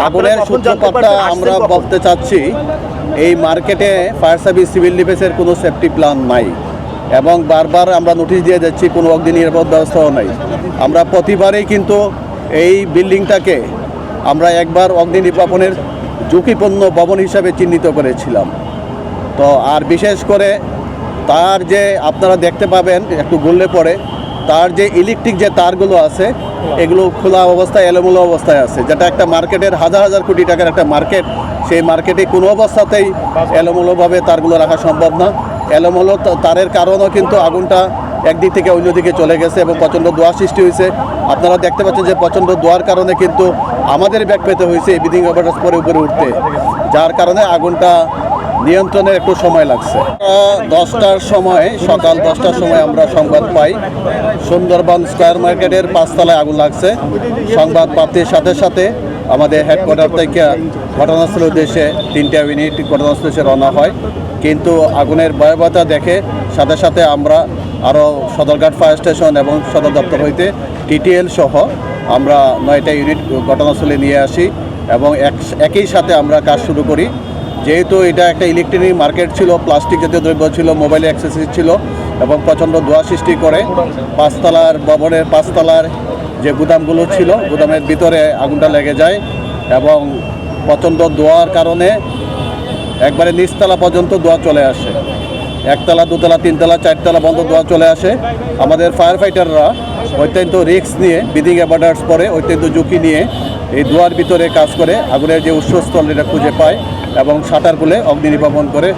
আগুনের সূত্রপাতটা আমরা বলতে চাচ্ছি এই মার্কেটে ফায়ার সার্ভিস সিভিল ডিফেন্সের কোনো সেফটি প্ল্যান নাই এবং বারবার আমরা নোটিশ দিয়ে যাচ্ছি কোনো অগ্নি নিরাপদ ব্যবস্থাও নাই। আমরা প্রতিবারেই কিন্তু এই বিল্ডিংটাকে আমরা একবার অগ্নি নির্বাপনের ঝুঁকিপূর্ণ ভবন হিসাবে চিহ্নিত করেছিলাম। তো আর বিশেষ করে তার যে আপনারা দেখতে পাবেন একটু গুললে পরে তার যে ইলেকট্রিক যে তারগুলো আছে, এগুলো খোলা অবস্থায়, এলোমেলো অবস্থায় আছে। যেটা একটা মার্কেটের হাজার হাজার কোটি টাকার একটা মার্কেট, সেই মার্কেটে কোনো অবস্থাতেই এলোমেলোভাবে তারগুলো রাখা সম্ভব না। এলোমেলো তারের কারণেও কিন্তু আগুনটা একদিক থেকে অন্যদিকে চলে গেছে এবং প্রচণ্ড দোয়া সৃষ্টি হয়েছে। আপনারা দেখতে পাচ্ছেন যে প্রচণ্ড দোয়ার কারণে কিন্তু আমাদের ব্যাগ পেতে হয়েছে এই বিদিং অপারেটস পরে উপরে উঠতে। যার কারণে আগুনটা নিয়ন্ত্রণের একটু সময় লাগছে। দশটার সময়, সকাল দশটার সময় আমরা সংবাদ পাই। সুন্দরবন স্কোয়ার মার্কেটের পাঁচতলায় আগুন লাগছে। সংবাদ প্রাপ্তির সাথে সাথে আমাদের হেডকোয়ার্টার থেকে ঘটনাস্থলের উদ্দেশ্যে তিনটা ইউনিট ঘটনাস্থলে এসে রওনা হয়। কিন্তু আগুনের ভয়াবহতা দেখে সাথে সাথে আমরা আরও সদরঘাট ফায়ার স্টেশন এবং সদর দপ্তর হইতে টিটিএল সহ আমরা নয়টা ইউনিট ঘটনাস্থলে নিয়ে আসি এবং এক- একই সাথে আমরা কাজ শুরু করি। যেহেতু এটা একটা ইলেকট্রনিক মার্কেট ছিল প্লাস্টিক জাতীয় দ্রব্য ছিল মোবাইল অ্যাক্সেসরিজ ছিল এবং প্রচণ্ড ধোয়া সৃষ্টি করে পাঁচতলার ভবনের পাঁচতলার যে গুদামগুলো ছিল, গুদামের ভিতরে আগুনটা লেগে যায় এবং প্রচণ্ড ধোয়ার কারণে একবারে নিচতলা পর্যন্ত ধোয়া চলে আসে। একতলা দুতলা তিনতলা চারতলা বন্ধ ধোয়া চলে আসে। আমাদের ফায়ার ফাইটাররা অত্যন্ত রিস্ক নিয়ে বিদিং অ্যাবার্ডার্স পরে অত্যন্ত ঝুঁকি নিয়ে এই দুয়ার ভিতরে কাজ করে আগুনের যে উৎসস্থল এটা খুঁজে পায় এবং সাঁতার খুলে অগ্নি নির্বাপন করে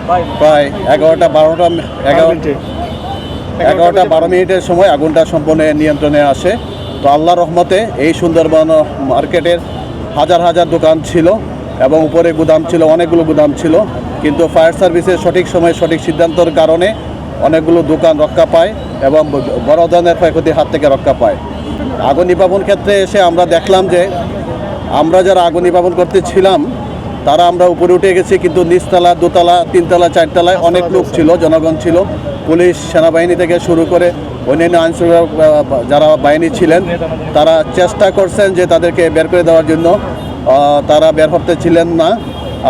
প্রায় এগারোটা বারোটা এগারো এগারোটা বারো মিনিটের সময় আগুনটা সম্পূর্ণ নিয়ন্ত্রণে আসে। তো আল্লাহ রহমতে এই সুন্দরবন মার্কেটের হাজার হাজার দোকান ছিল এবং উপরে গুদাম ছিল অনেকগুলো গুদাম ছিল। কিন্তু ফায়ার সার্ভিসের সঠিক সময়ে সঠিক সিদ্ধান্তর কারণে অনেকগুলো দোকান রক্ষা পায় এবং বড় ধরনের ক্ষয়ক্ষতির হাত থেকে রক্ষা পায়। আগুন নির্বাপন ক্ষেত্রে এসে আমরা দেখলাম যে আমরা যারা আগুন নির্বাপন করতে ছিলাম, তারা আমরা উপরে উঠে গেছি কিন্তু নিচতলা, দোতলা, তিনতলা, চারতলায় অনেক লোক ছিল, জনগণ ছিল। পুলিশ, সেনাবাহিনী থেকে শুরু করে অন্যান্য আইনশৃঙ্খলা যারা বাহিনী ছিলেন, তারা চেষ্টা করছেন যে তাদেরকে বের করে দেওয়ার জন্য। তারা বের হতে ছিলেন না।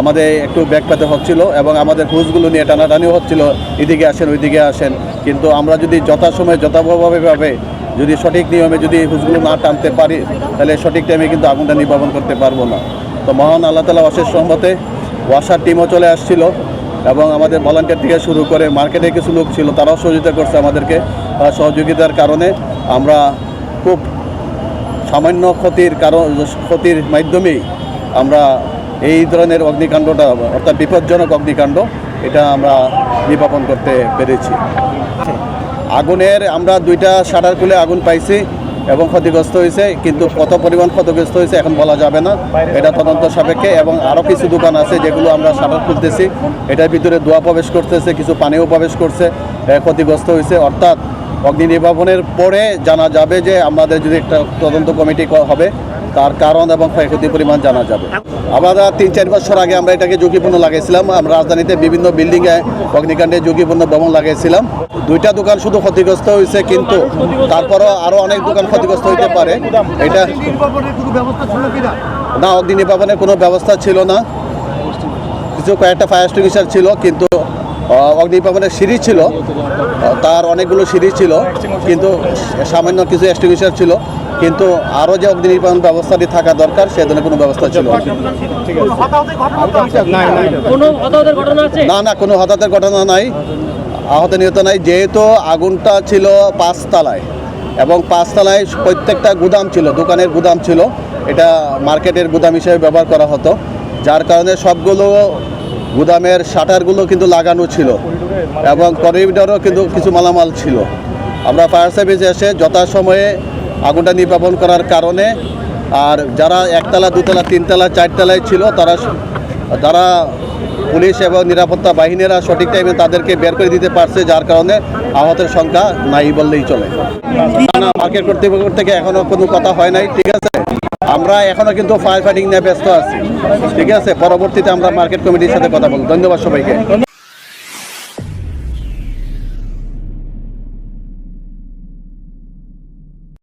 আমাদের একটু ব্যাগ পেতে হচ্ছিল এবং আমাদের হুজগুলো নিয়ে টানাটানিও হচ্ছিল, এদিকে আসেন, ওইদিকে আসেন। কিন্তু আমরা যদি যথাসময়ে, যথাভাবে যদি সঠিক নিয়মে যদি হুজগুলো না টানতে পারি, তাহলে সঠিক টাইমে কিন্তু আগুনটা নির্বাপন করতে পারব না। তো মহান আল্লাহ তালা অশেষ সম্মতে ওয়াসার টিমও চলে আসছিল এবং আমাদের ভলান্টিয়ার থেকে শুরু করে মার্কেটে কিছু লোক ছিল, তারাও সহযোগিতা করছে আমাদেরকে। সহযোগিতার কারণে আমরা খুব সামান্য ক্ষতির কারণ, ক্ষতির মাধ্যমেই আমরা এই ধরনের অগ্নিকাণ্ডটা, অর্থাৎ বিপজ্জনক অগ্নিকাণ্ড, এটা আমরা নির্বাপন করতে পেরেছি। আগুনের, আমরা দুইটা শাটার খুলে আগুন পাইছি এবং ক্ষতিগ্রস্ত হয়েছে, কিন্তু কত পরিমাণ ক্ষতিগ্রস্ত হয়েছে এখন বলা যাবে না। এটা তদন্ত সাপেক্ষে এবং আরও কিছু দোকান আছে যেগুলো আমরা শাটার খুলতেছি। এটার ভিতরে ধোয়া প্রবেশ করতেছে, কিছু পানিও প্রবেশ করছে ক্ষতিগ্রস্ত হয়েছে। অর্থাৎ অগ্নি নির্বাপনের পরে জানা যাবে যে আমাদের যদি একটা তদন্ত কমিটি হবে তার কারণ এবং ক্ষয়ক্ষতির পরিমাণ জানা যাবে। আমরা তিন চার বছর আগে আমরা এটাকে ঝুঁকিপূর্ণ লাগাইছিলাম। আমরা রাজধানীতে বিভিন্ন বিল্ডিংয়ে অগ্নিকাণ্ডে ঝুঁকিপূর্ণ ভবন লাগাইছিলাম। দুইটা দোকান শুধু ক্ষতিগ্রস্ত হয়েছে, কিন্তু তারপরও আরও অনেক দোকান ক্ষতিগ্রস্ত হইতে পারে। এটা না অগ্নি নির্বাপনের কোনো ব্যবস্থা ছিল না। কিছু কয়েকটা ফায়ার এক্সটিংগুইশার ছিল, কিন্তু আহ, অগ্নি নির্বাপনের সিঁড়ি ছিল তার অনেকগুলো সিঁড়ি ছিল কিন্তু সামান্য কিছু এক্সটিংগুইশার ছিল। কিন্তু আরও যে অগ্নি নির্বাপন ব্যবস্থাটি থাকা দরকার সে ধরনের কোনো ব্যবস্থা ছিল না। কোনো হতাহতের ঘটনা আছে? না না কোনো হতাহতের ঘটনা নাই। আহত নিহত নাই যেহেতু আগুনটা ছিল পাঁচতলায়। এবং পাঁচতলায় প্রত্যেকটা গুদাম ছিল দোকানের গুদাম ছিল। এটা মার্কেটের গুদাম হিসেবে ব্যবহার করা হতো। যার কারণে সবগুলো গুদামের শাটারগুলো কিন্তু লাগানো ছিল এবং করিডরও কিন্তু কিছু মালামাল ছিল। আমরা ফায়ার সার্ভিস এসে যথাসময়ে আগুনটা নির্বাপন করার কারণে আর যারা একতলা দুতলা তিনতলা চারতলায় ছিল তারা তারা পুলিশ এবং নিরাপত্তা বাহিনীরা সঠিক টাইমে তাদেরকে বের করে দিতে পারছে যার কারণে আহতের সংখ্যা নাই বললেই চলে। না, মার্কেট কর্তৃপক্ষ থেকে এখনও কোনো কথা হয় নাই ঠিক আছে? আমরা এখনও কিন্তু ফায়ার ফাইটিং নিয়ে ব্যস্ত আছি। ঠিক আছে? পরবর্তীতে আমরা মার্কেট কমিটির সাথে কথা বলব। ধন্যবাদ সবাইকে।